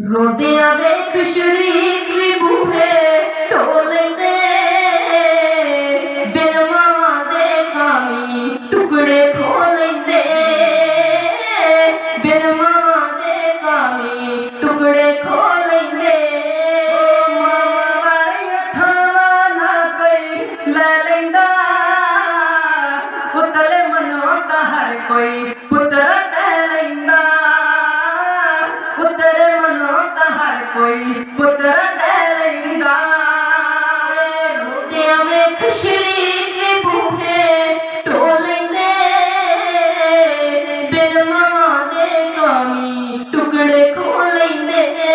रोदिया देख शरीक भी भूखे टोलते बिरमा दे कामी टुकड़े खोलते। बिरमा दे कामी टुकड़े खोलेंगे कोई ंग खुशरी टुकड़े खोलंदे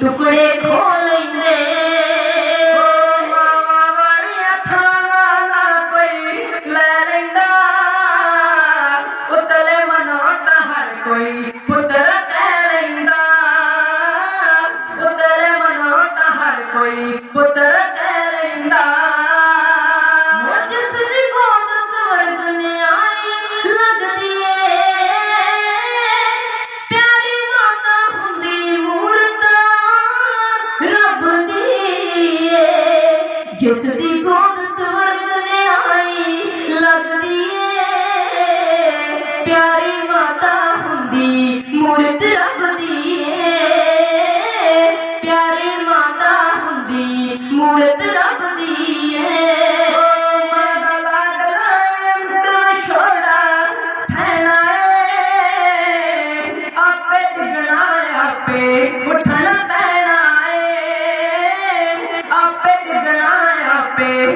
टुकड़े ਜਿਸ ਦੀ ਗੋਦ ਸਵਰਗ ਨਿਆਈ ਲੱਗਦੀ ਏ। ਪਿਆਰੀ ਮਾਤਾ ਹੁੰਦੀ, ਮੂਰਤ ਰੱਬ ਦੀ ਏ। ਪਿਆਰੀ ਮਾਤਾ ਹੁੰਦੀ, ਮੂਰਤ ਰੱਬ ওই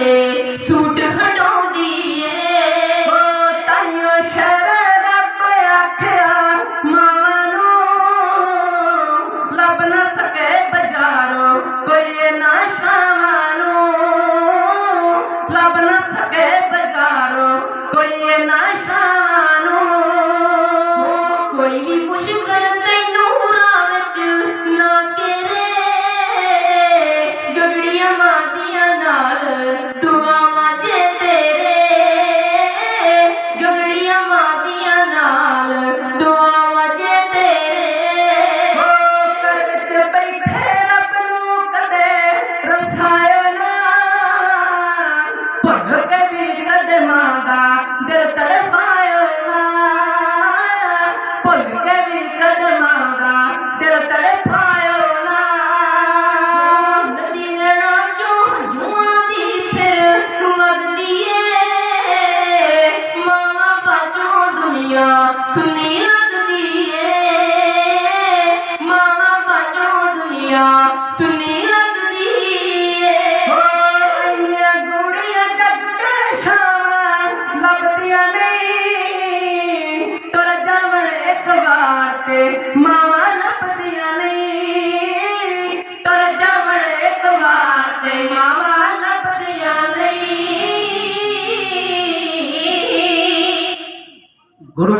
ਪੁਰਾਣੇ ਤਨ ਤੇ ਸੂਟ ਹਟਾਉਂਦੀ ਏ ਓ ਤਾਈਓ ਸ਼ਰ ਰੱਬ ਆਖਿਆ ਮਾਵਾਂ ਨੂੰ ਲੱਭ ਨਾ ਸਕੇ ਬਾਜ਼ਾਰੋਂ ਕੋਈ ਨਾ ਸ਼ਾਮਾਂ ਨੂੰ ਲੱਭ ਨਾ ਸਕੇ ਬਾਜ਼ਾਰੋਂ ਕੋਈ ਨਾ ਸ਼ਾਮਾਂ ਨੂੰ ਓ ਕੋਈ ਵੀ ਮੁਸ਼ਕਲ ਤੈਨੂੰ ਰਾਹ ना दिल तड़पायो ना भुल के भी कदमा दा दिल तड़पायो ना दिलना चो जुआ दी फिर वगदी है मावा बचो दुनिया सुनी लगदी है मावा बचो दुनिया सुनी लगदी Padre,